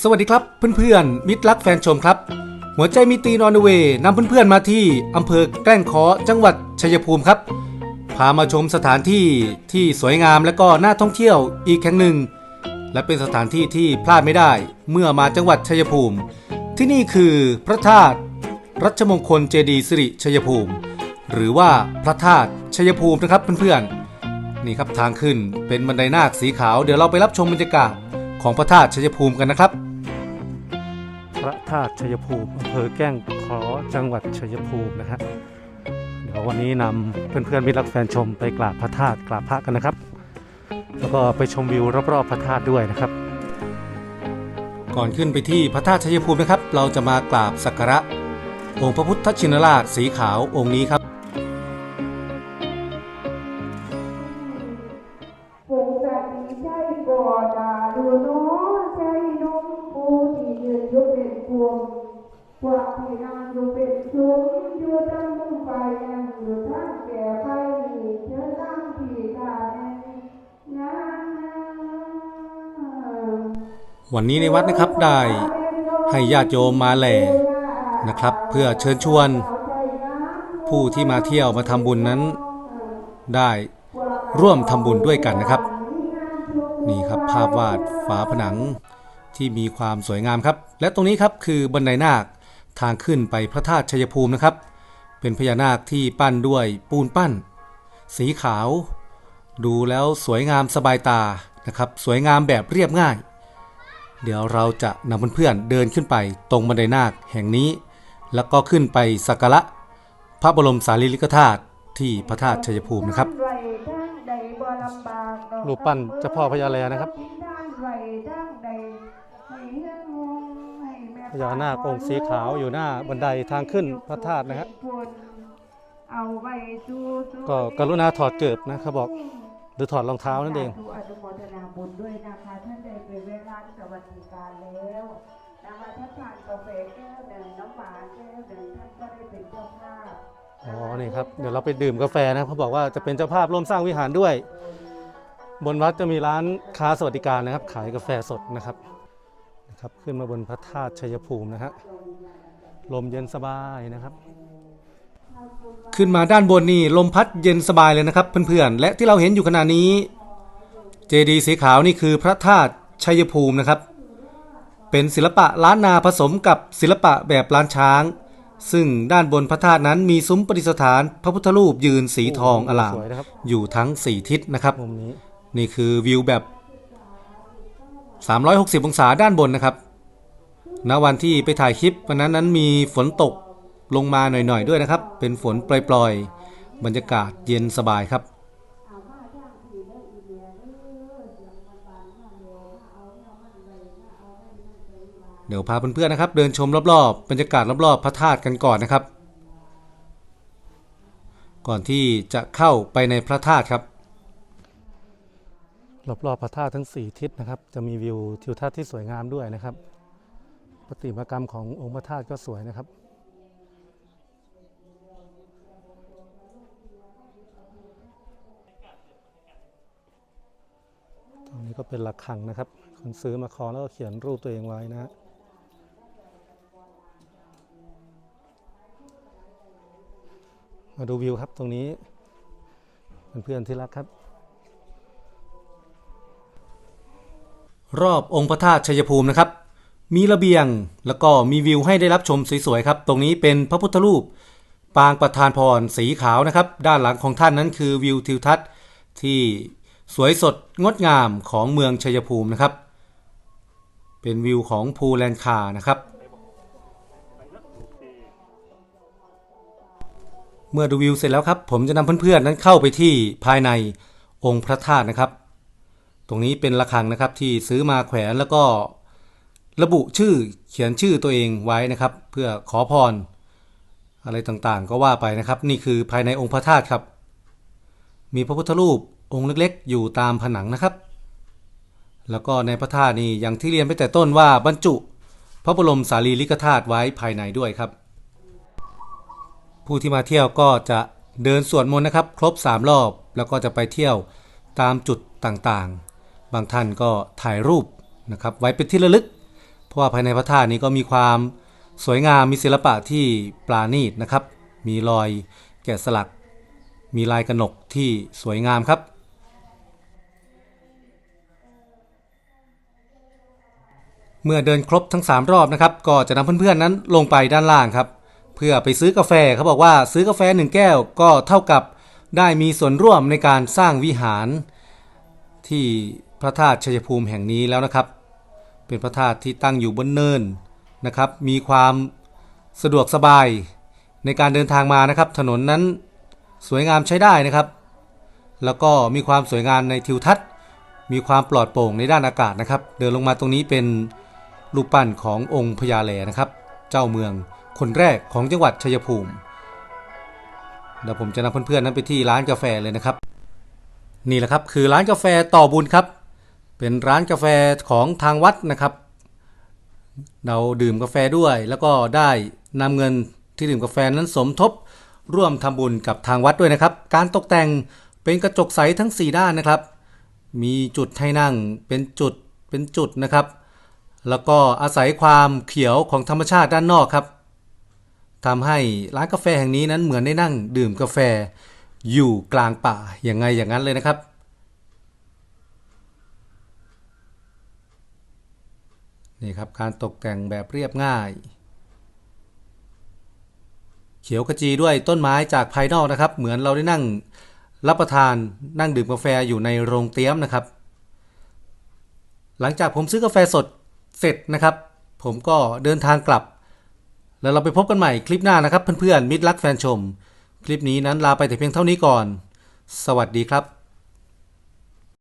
สวัสดีครับเพื่อนๆ มิตรรักแฟนชมครับ หัวใจมีตีนอนเวย์นำเพื่อนๆมาที่อำเภอแกล้งคอจังหวัดชัยภูมิครับ พามาชมสถานที่ที่สวยงามและก็น่าท่องเที่ยวอีกแห่งหนึ่ง และเป็นสถานที่ที่พลาดไม่ได้เมื่อมาจังหวัดชัยภูมิ ที่นี่คือพระธาตุรัชมงคลเจดีสิริชัยภูมิ หรือว่าพระธาตุชัยภูมินะครับเพื่อนๆนี่ครับทางขึ้นเป็นบันไดนาคสีขาวเดี๋ยวเราไปรับชมบรรยากาศของพระธาตุชัยภูมิกันนะครับ พระธาตุชัยภูมิอำเภอแก้งขอจังหวัดชัยภูมินะฮะเดี๋ยววันนี้นำเพื่อนๆมิตรรักแฟนชมไปกราบพระธาตุกราบพระกันนะครับ แล้วก็ไปชมวิวรอบๆพระธาตุด้วยนะครับ ก่อนขึ้นไปที่พระธาตุชัยภูมินะครับ เราจะมากราบสักการะองค์พระพุทธชินราชสีขาวองค์นี้ครับ วันนี้ในวัดนะครับได้ให้ญาติโยมมาแหล่นะครับ เพื่อเชิญชวน ผู้ที่มาเที่ยวมาทำบุญนั้น ได้ร่วมทำบุญด้วยกันนะครับ นี่ครับภาพวาดฝาผนังที่มีความสวยงามครับ และตรงนี้ครับคือบันไดนาคทางขึ้นไปพระธาตุชัยภูมินะครับ เป็นพญานาคที่ปั้นด้วยปูนปั้น สีขาว ดูแล้วสวยงามสบายตานะครับ สวยงามแบบเรียบง่าย เดี๋ยวเราจะนำเพื่อนๆเดินขึ้นไปตรงบันไดนาคแห่งนี้ แล้วก็ขึ้นไปสักการะพระบรมสารีริกธาตุที่พระธาตุชัยภูมินะครับรูปปั้นเจ้าพ่อพญาแลนะครับทั้งไรทั้งใดให้เฮืองงงให้แม่พญานาคองค์สีขาวอยู่หน้าบันไดทางขึ้นพระธาตุนะฮะเอาไว้สู่สู่ก็กรุณาถอดเกิบนะเขาบอก หรือถอดรองเท้านั่นเองสธุอนุโมทนาบุญด้วยนะคะท่านใดเป็นเวลาสวัสดิการแล้วนะคะถ้าทานกาแฟแก้วหนึ่งน้ำหวานแก้วหนึ่งท่านก็ได้เป็นเจ้าภาพอ๋อนี่ครับเดี๋ยวเราไปดื่มกาแฟนะเขาบอกว่าจะเป็นเจ้าภาพร่วมสร้างวิหารด้วย บนวัดจะมีร้านค้าสวัสดิการนะครับ ขายกาแฟสดนะครับนะครับ ขึ้นมาบนพระธาตุชัยภูมินะฮะลมเย็นสบายนะครับ ขึ้นมาด้านบนนี่ลมพัดเย็นสบายเลยนะครับเพื่อนๆ และที่เราเห็นอยู่ขณะนี้ เจดีย์สีขาวนี่คือพระธาตุชัยภูมินะครับ เป็นศิลปะล้านนาผสมกับศิลปะแบบล้านช้าง ซึ่งด้านบนพระธาตุนั้นมีซุ้มประดิษฐานพระพุทธรูปยืนสีทองอลามสวยนะครับอยู่ทั้ง4ทิศนะครับมุมนี้นี่คือวิวแบบ 360 องศาด้านบนนะครับณวันที่ไปถ่ายคลิปวันนั้นนั้นมีฝนตก ลงมาหน่อยๆด้วยนะครับ เป็นฝนปล่อยๆ บรรยากาศเย็นสบายครับ เดี๋ยวพาเพื่อนๆนะครับ เดินชมรอบๆ บรรยากาศรอบๆ พระธาตุกันก่อนนะครับ ก่อนที่จะเข้าไปในพระธาตุครับ รอบๆพระธาตุทั้ง 4 ทิศนะครับ จะมีวิวทิวทัศน์ที่สวยงามด้วยนะครับประติมากรรมขององค์พระธาตุก็สวยนะครับ ตรง นี้ก็เป็นระฆังนะครับ คนซื้อมาคล้องแล้วก็เขียนรูปตัวเองไว้นะฮะมาดูวิวครับตรงนี้เพื่อนๆที่รักครับ รอบองค์พระธาตุชัยภูมินะครับ มีระเบียงแล้วก็มีวิวให้ได้รับชมสวยๆครับ ตรงนี้เป็นพระพุทธรูป ปางประธานพรสีขาวนะครับ ด้านหลังของท่านนั้นคือวิวทิวทัศน์ที่ สวยสดงดงามของเมืองชัยภูมินะครับ เป็นวิวของภูแลนคานะครับ เมื่อดูวิวเสร็จแล้วครับ ผมจะนำเพื่อนๆนั้นเข้าไปที่ภายในองค์พระธาตุนะครับ ตรงนี้เป็นระฆังนะครับที่ซื้อมาแขวนแล้วก็ระบุชื่อเขียนชื่อตัวเองไว้นะครับ เพื่อขอพร อะไรต่างๆ ก็ว่าไปนะครับ นี่คือภายในองค์พระธาตุครับ มีพระพุทธรูป องค์เล็กๆ อยู่ตามผนังนะครับ แล้วก็ในพระธาตุนี่อย่างที่เรียนไปแต่ต้นว่าบรรจุ พระบรมสารีริกธาตุไว้ภายในด้วยครับ ผู้ที่มาเที่ยวก็จะเดินสวดมนต์นะครับ ครบ 3 รอบแล้วก็จะไปเที่ยวตามจุดต่างๆ บางท่านก็ถ่ายรูปนะครับไว้เป็นที่ระลึก เพราะว่าภายในพระธาตุนี้ก็มีความสวยงามมีศิลปะที่ปราณีตนะครับ มีรอยแกะสลัก มีลายกระหนกที่สวยงามครับ เมื่อเดินครบทั้ง 3 รอบนะครับ ก็จะนำเพื่อนๆนั้นลงไปด้านล่างครับ เพื่อไปซื้อกาแฟเขาบอกว่าซื้อกาแฟหนึ่งแก้วก็เท่ากับได้มีส่วนร่วมในการสร้างวิหาร ที่พระธาตุชัยภูมิแห่งนี้แล้วนะครับ เป็นพระธาตุที่ตั้งอยู่บนเนินนะครับ มีความสะดวกสบายในการเดินทางมานะครับ ถนนนั้นสวยงามใช้ได้นะครับ แล้วก็มีความสวยงามในทิวทัศน์ มีความปลอดโปร่งในด้านอากาศนะครับ เดินลงมาตรงนี้เป็น รูปปั้นขององค์พญาแลนะครับ เจ้าเมืองคนแรกของจังหวัดชัยภูมิเดี๋ยวผมจะนำเพื่อนๆนั้นไปที่ร้านกาแฟเลยนะครับ นี่แหละครับคือร้านกาแฟต่อบุญครับ เป็นร้านกาแฟของทางวัดนะครับ เราดื่มกาแฟด้วยแล้วก็ได้นำเงินที่ดื่มกาแฟนั้นสมทบ ร่วมทำบุญกับทางวัดด้วยนะครับ การตกแต่งเป็นกระจกใสทั้ง 4 ด้านนะครับ มีจุดให้นั่งเป็นจุดเป็นจุดนะครับ แล้วก็อาศัยความเขียวของธรรมชาติด้านนอกครับทำให้ร้านกาแฟแห่งนี้นั้นเหมือนได้นั่งดื่มกาแฟอยู่กลางป่าอย่างไงอย่างนั้นเลยนะครับ นี่ครับการตกแต่งแบบเรียบง่าย เขียวขจีด้วยต้นไม้จากภายนอกนะครับ เหมือนเราได้นั่งรับประทานนั่งดื่มกาแฟอยู่ในโรงเตี้ยมนะครับ หลังจากผมซื้อกาแฟสด เสร็จนะครับ ผมก็เดินทางกลับ แล้วเราไปพบกันใหม่คลิปหน้านะครับเพื่อนๆมิตรรักแฟนชม คลิปนี้นั้นลาไปแต่เพียงเท่านี้ก่อน สวัสดีครับ